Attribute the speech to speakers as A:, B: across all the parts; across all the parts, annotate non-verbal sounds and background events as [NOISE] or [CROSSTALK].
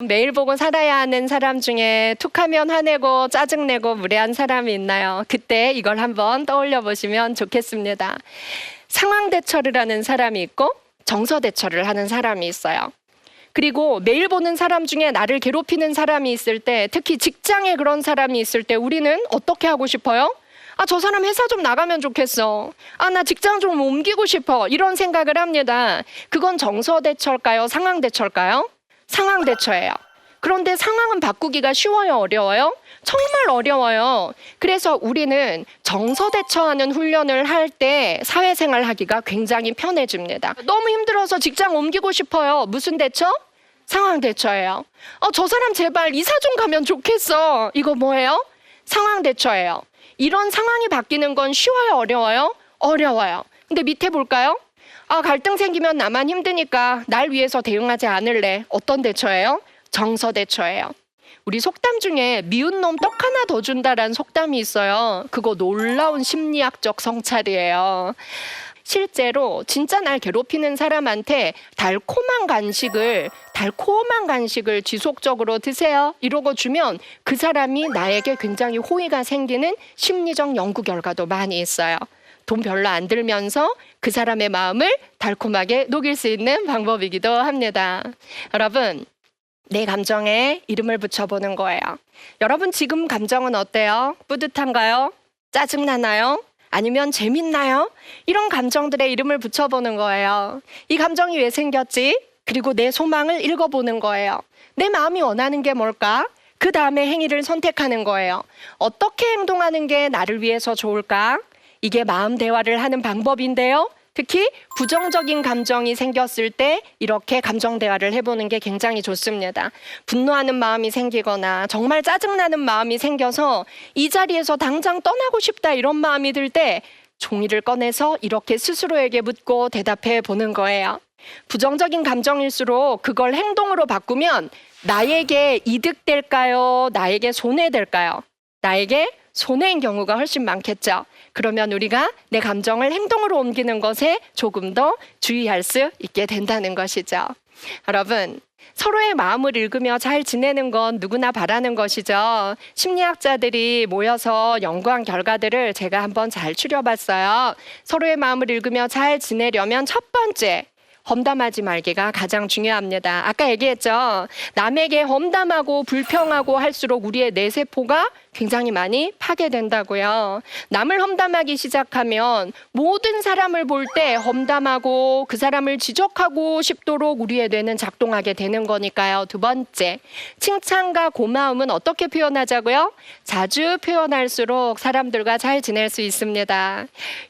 A: 매일 보고 살아야 하는 사람 중에 툭하면 화내고 짜증내고 무례한 사람이 있나요? 그때 이걸 한번 떠올려 보시면 좋겠습니다. 상황 대처를 하는 사람이 있고 정서 대처를 하는 사람이 있어요. 그리고 매일 보는 사람 중에 나를 괴롭히는 사람이 있을 때 특히 직장에 그런 사람이 있을 때 우리는 어떻게 하고 싶어요? 아, 저 사람 회사 좀 나가면 좋겠어. 아, 나 직장 좀 옮기고 싶어. 이런 생각을 합니다. 그건 정서 대처일까요? 상황 대처일까요? 상황 대처예요. 그런데 상황은 바꾸기가 쉬워요, 어려워요? 정말 어려워요. 그래서 우리는 정서 대처하는 훈련을 할 때 사회생활 하기가 굉장히 편해집니다. 너무 힘들어서 직장 옮기고 싶어요. 무슨 대처? 상황 대처예요. 어, 저 사람 제발 이사 좀 가면 좋겠어. 이거 뭐예요? 상황 대처예요. 이런 상황이 바뀌는 건 쉬워요, 어려워요? 어려워요. 근데 밑에 볼까요? 아, 갈등 생기면 나만 힘드니까 날 위해서 대응하지 않을래. 어떤 대처예요? 정서 대처예요. 우리 속담 중에 미운 놈 떡 하나 더 준다라는 속담이 있어요. 그거 놀라운 심리학적 성찰이에요. 실제로 진짜 날 괴롭히는 사람한테 달콤한 간식을 달콤한 간식을 지속적으로 드세요. 이러고 주면 그 사람이 나에게 굉장히 호의가 생기는 심리적 연구 결과도 많이 있어요. 돈 별로 안 들면서 그 사람의 마음을 달콤하게 녹일 수 있는 방법이기도 합니다. 여러분, 내 감정에 이름을 붙여보는 거예요. 여러분 지금 감정은 어때요? 뿌듯한가요? 짜증나나요? 아니면 재밌나요? 이런 감정들의 이름을 붙여보는 거예요. 이 감정이 왜 생겼지? 그리고 내 소망을 읽어보는 거예요. 내 마음이 원하는 게 뭘까? 그 다음에 행위를 선택하는 거예요. 어떻게 행동하는 게 나를 위해서 좋을까? 이게 마음 대화를 하는 방법인데요. 특히 부정적인 감정이 생겼을 때 이렇게 감정 대화를 해보는 게 굉장히 좋습니다. 분노하는 마음이 생기거나 정말 짜증나는 마음이 생겨서 이 자리에서 당장 떠나고 싶다 이런 마음이 들 때 종이를 꺼내서 이렇게 스스로에게 묻고 대답해 보는 거예요. 부정적인 감정일수록 그걸 행동으로 바꾸면 나에게 이득될까요? 나에게 손해될까요? 나에게 손해인 경우가 훨씬 많겠죠. 그러면 우리가 내 감정을 행동으로 옮기는 것에 조금 더 주의할 수 있게 된다는 것이죠. 여러분, 서로의 마음을 읽으며 잘 지내는 건 누구나 바라는 것이죠. 심리학자들이 모여서 연구한 결과들을 제가 한번 잘 추려봤어요. 서로의 마음을 읽으며 잘 지내려면 첫 번째, 험담하지 말기가 가장 중요합니다. 아까 얘기했죠. 남에게 험담하고 불평하고 할수록 우리의 뇌세포가 굉장히 많이 파괴된다고요. 남을 험담하기 시작하면 모든 사람을 볼 때 험담하고 그 사람을 지적하고 싶도록 우리의 뇌는 작동하게 되는 거니까요. 두 번째, 칭찬과 고마움은 어떻게 표현하자고요? 자주 표현할수록 사람들과 잘 지낼 수 있습니다.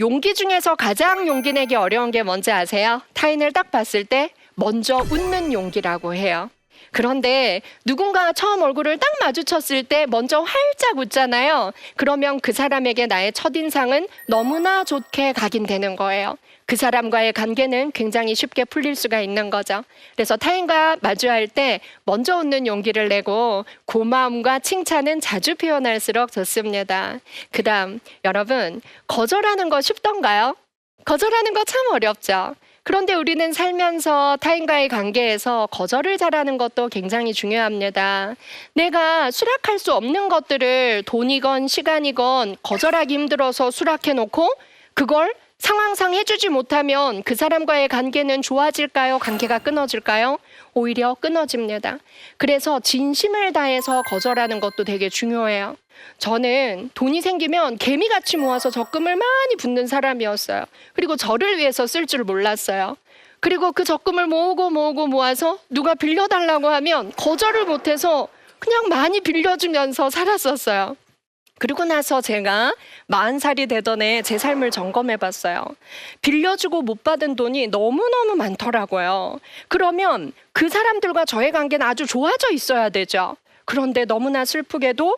A: 용기 중에서 가장 용기 내기 어려운 게 뭔지 아세요? 타인을 딱 봤을 때 먼저 웃는 용기라고 해요. 그런데 누군가 처음 얼굴을 딱 마주쳤을 때 먼저 활짝 웃잖아요. 그러면 그 사람에게 나의 첫인상은 너무나 좋게 각인되는 거예요. 그 사람과의 관계는 굉장히 쉽게 풀릴 수가 있는 거죠. 그래서 타인과 마주할 때 먼저 웃는 용기를 내고 고마움과 칭찬은 자주 표현할수록 좋습니다. 그 다음, 여러분, 거절하는 거 쉽던가요? 거절하는 거 참 어렵죠. 그런데 우리는 살면서 타인과의 관계에서 거절을 잘하는 것도 굉장히 중요합니다. 내가 수락할 수 없는 것들을 돈이건 시간이건 거절하기 힘들어서 수락해 놓고 그걸 상황상 해주지 못하면 그 사람과의 관계는 좋아질까요? 관계가 끊어질까요? 오히려 끊어집니다. 그래서 진심을 다해서 거절하는 것도 되게 중요해요. 저는 돈이 생기면 개미같이 모아서 적금을 많이 붓는 사람이었어요. 그리고 저를 위해서 쓸 줄 몰랐어요. 그리고 그 적금을 모으고 모으고 모아서 누가 빌려달라고 하면 거절을 못해서 그냥 많이 빌려주면서 살았었어요. 그리고 나서 제가 40살이 되던 해 제 삶을 점검해 봤어요. 빌려주고 못 받은 돈이 너무너무 많더라고요. 그러면 그 사람들과 저의 관계는 아주 좋아져 있어야 되죠. 그런데 너무나 슬프게도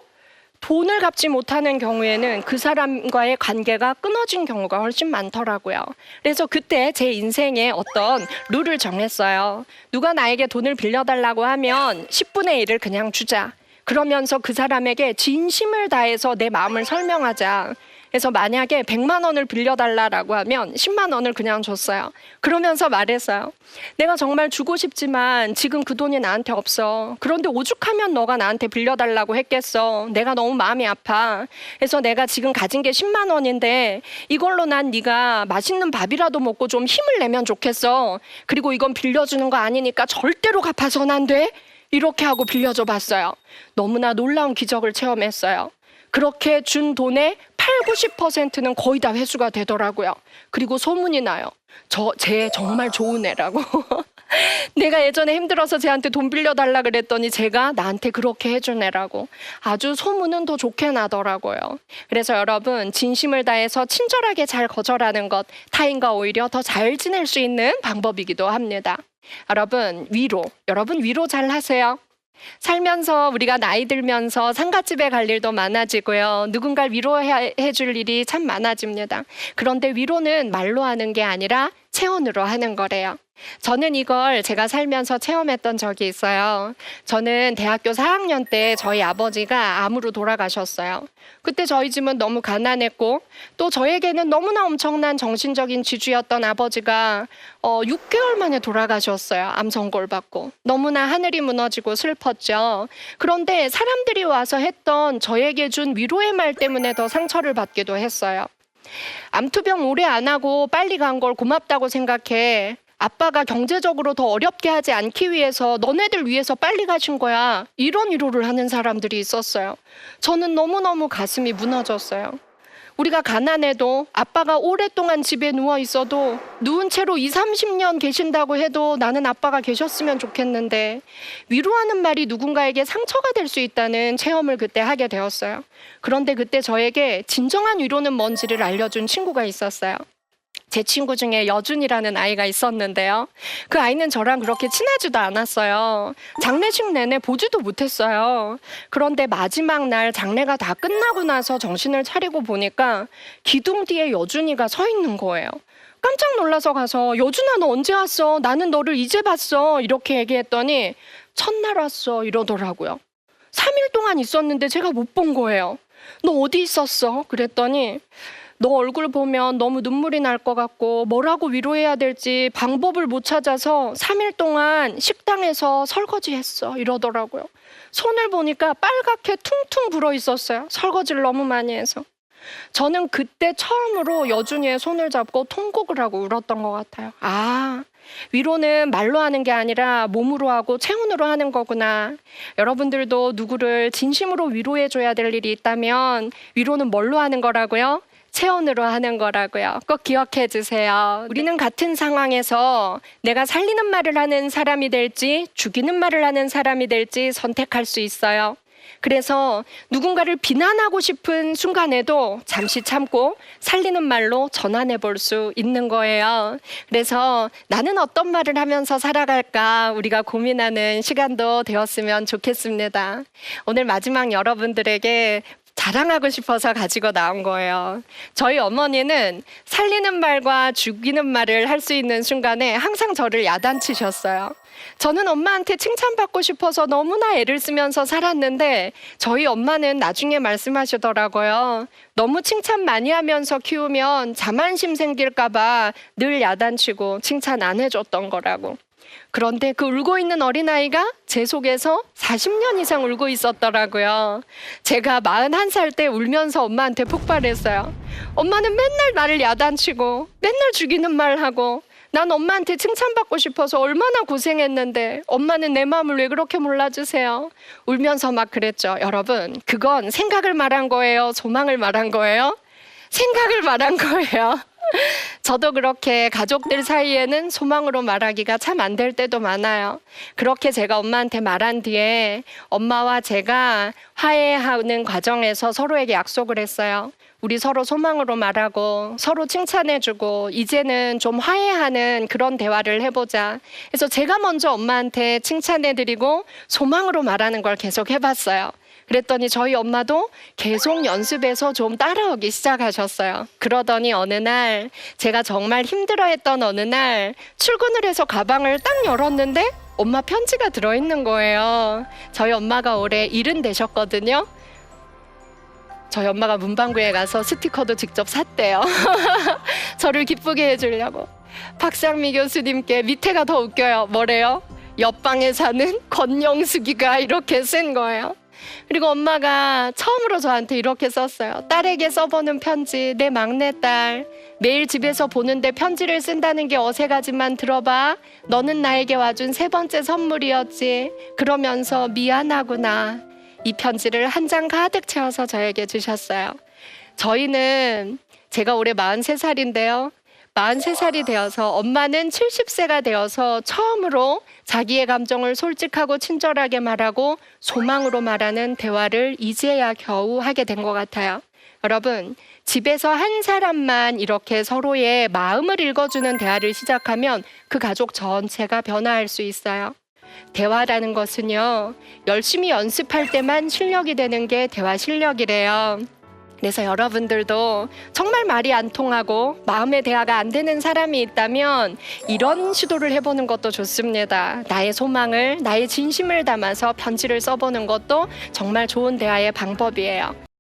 A: 돈을 갚지 못하는 경우에는 그 사람과의 관계가 끊어진 경우가 훨씬 많더라고요. 그래서 그때 제 인생에 어떤 룰을 정했어요. 누가 나에게 돈을 빌려달라고 하면 10분의 1을 그냥 주자. 그러면서 그 사람에게 진심을 다해서 내 마음을 설명하자. 그래서 만약에 100만 원을 빌려달라라고 하면 10만 원을 그냥 줬어요. 그러면서 말했어요. 내가 정말 주고 싶지만 지금 그 돈이 나한테 없어. 그런데 오죽하면 너가 나한테 빌려달라고 했겠어. 내가 너무 마음이 아파. 그래서 내가 지금 가진 게 10만 원인데 이걸로 난 네가 맛있는 밥이라도 먹고 좀 힘을 내면 좋겠어. 그리고 이건 빌려주는 거 아니니까 절대로 갚아서는 안 돼. 이렇게 하고 빌려줘 봤어요. 너무나 놀라운 기적을 체험했어요. 그렇게 준 돈의 8, 90%는 거의 다 회수가 되더라고요. 그리고 소문이 나요. 저, 쟤 정말 좋은 애라고. [LAUGHS] 내가 예전에 힘들어서 쟤한테 돈 빌려달라 그랬더니 제가 나한테 그렇게 해준 애라고. 아주 소문은 더 좋게 나더라고요. 그래서 여러분, 진심을 다해서 친절하게 잘 거절하는 것, 타인과 오히려 더 잘 지낼 수 있는 방법이기도 합니다. 여러분, 위로. 여러분, 위로 잘 하세요. 살면서 우리가 나이 들면서 상가집에 갈 일도 많아지고요. 누군가를 위로해 줄 일이 참 많아집니다. 그런데 위로는 말로 하는 게 아니라 체온으로 하는 거래요. 저는 이걸 제가 살면서 체험했던 적이 있어요. 저는 대학교 4학년 때 저희 아버지가 암으로 돌아가셨어요. 그때 저희 집은 너무 가난했고 또 저에게는 너무나 엄청난 정신적인 지주였던 아버지가 어, 6개월 만에 돌아가셨어요. 암 선고를 받고. 너무나 하늘이 무너지고 슬펐죠. 그런데 사람들이 와서 했던 저에게 준 위로의 말 때문에 더 상처를 받기도 했어요. 암투병 오래 안 하고 빨리 간 걸 고맙다고 생각해. 아빠가 경제적으로 더 어렵게 하지 않기 위해서 너네들 위해서 빨리 가신 거야. 이런 위로를 하는 사람들이 있었어요. 저는 너무너무 가슴이 무너졌어요. 우리가 가난해도 아빠가 오랫동안 집에 누워 있어도 누운 채로 2, 30년 계신다고 해도 나는 아빠가 계셨으면 좋겠는데 위로하는 말이 누군가에게 상처가 될 수 있다는 체험을 그때 하게 되었어요. 그런데 그때 저에게 진정한 위로는 뭔지를 알려준 친구가 있었어요. 제 친구 중에 여준이라는 아이가 있었는데요. 그 아이는 저랑 그렇게 친하지도 않았어요. 장례식 내내 보지도 못했어요. 그런데 마지막 날 장례가 다 끝나고 나서 정신을 차리고 보니까 기둥 뒤에 여준이가 서 있는 거예요. 깜짝 놀라서 가서 여준아 너 언제 왔어? 나는 너를 이제 봤어. 이렇게 얘기했더니 첫날 왔어 이러더라고요. 3일 동안 있었는데 제가 못 본 거예요. 너 어디 있었어? 그랬더니 너 얼굴 보면 너무 눈물이 날 것 같고 뭐라고 위로해야 될지 방법을 못 찾아서 3일 동안 식당에서 설거지 했어 이러더라고요. 손을 보니까 빨갛게 퉁퉁 불어 있었어요. 설거지를 너무 많이 해서. 저는 그때 처음으로 여준이의 손을 잡고 통곡을 하고 울었던 것 같아요. 아, 위로는 말로 하는 게 아니라 몸으로 하고 체온으로 하는 거구나. 여러분들도 누구를 진심으로 위로해줘야 될 일이 있다면 위로는 뭘로 하는 거라고요? 체온으로 하는 거라고요. 꼭 기억해 주세요. 우리는 같은 상황에서 내가 살리는 말을 하는 사람이 될지 죽이는 말을 하는 사람이 될지 선택할 수 있어요. 그래서 누군가를 비난하고 싶은 순간에도 잠시 참고 살리는 말로 전환해 볼 수 있는 거예요. 그래서 나는 어떤 말을 하면서 살아갈까 우리가 고민하는 시간도 되었으면 좋겠습니다. 오늘 마지막 여러분들에게 자랑하고 싶어서 가지고 나온 거예요. 저희 어머니는 살리는 말과 죽이는 말을 할 수 있는 순간에 항상 저를 야단치셨어요. 저는 엄마한테 칭찬받고 싶어서 너무나 애를 쓰면서 살았는데 저희 엄마는 나중에 말씀하시더라고요. 너무 칭찬 많이 하면서 키우면 자만심 생길까봐 늘 야단치고 칭찬 안 해줬던 거라고. 그런데 그 울고 있는 어린아이가 제 속에서 40년 이상 울고 있었더라고요. 제가 41살 때 울면서 엄마한테 폭발했어요. 엄마는 맨날 나를 야단치고 맨날 죽이는 말 하고 난 엄마한테 칭찬받고 싶어서 얼마나 고생했는데 엄마는 내 마음을 왜 그렇게 몰라주세요? 울면서 막 그랬죠. 여러분, 그건 생각을 말한 거예요? 소망을 말한 거예요? 생각을 말한 거예요. 저도 그렇게 가족들 사이에는 소망으로 말하기가 참 안 될 때도 많아요. 그렇게 제가 엄마한테 말한 뒤에 엄마와 제가 화해하는 과정에서 서로에게 약속을 했어요. 우리 서로 소망으로 말하고 서로 칭찬해주고 이제는 좀 화해하는 그런 대화를 해보자. 그래서 제가 먼저 엄마한테 칭찬해드리고 소망으로 말하는 걸 계속 해봤어요. 그랬더니 저희 엄마도 계속 연습해서 좀 따라오기 시작하셨어요. 그러더니 어느 날 제가 정말 힘들어했던 어느 날 출근을 해서 가방을 딱 열었는데 엄마 편지가 들어있는 거예요. 저희 엄마가 올해 일은 되셨거든요. 저희 엄마가 문방구에 가서 스티커도 직접 샀대요. [LAUGHS] 저를 기쁘게 해주려고. 박상미 교수님께 밑에가 더 웃겨요. 뭐래요? 옆방에 사는 권영숙이가 이렇게 쓴 거예요. 그리고 엄마가 처음으로 저한테 이렇게 썼어요. 딸에게 써보는 편지, 내 막내딸. 매일 집에서 보는데 편지를 쓴다는 게 어색하지만 들어봐. 너는 나에게 와준 세 번째 선물이었지. 그러면서 미안하구나. 이 편지를 한 장 가득 채워서 저에게 주셨어요. 저희는 제가 올해 43살인데요. 43살이 되어서 엄마는 70세가 되어서 처음으로 자기의 감정을 솔직하고 친절하게 말하고 소망으로 말하는 대화를 이제야 겨우 하게 된 것 같아요. 여러분, 집에서 한 사람만 이렇게 서로의 마음을 읽어주는 대화를 시작하면 그 가족 전체가 변화할 수 있어요. 대화라는 것은요, 열심히 연습할 때만 실력이 되는 게 대화 실력이래요. 그래서 여러분들도 정말 말이 안 통하고 마음의 대화가 안 되는 사람이 있다면 이런 시도를 해보는 것도 좋습니다. 나의 소망을, 나의 진심을 담아서 편지를 써보는 것도 정말 좋은 대화의 방법이에요.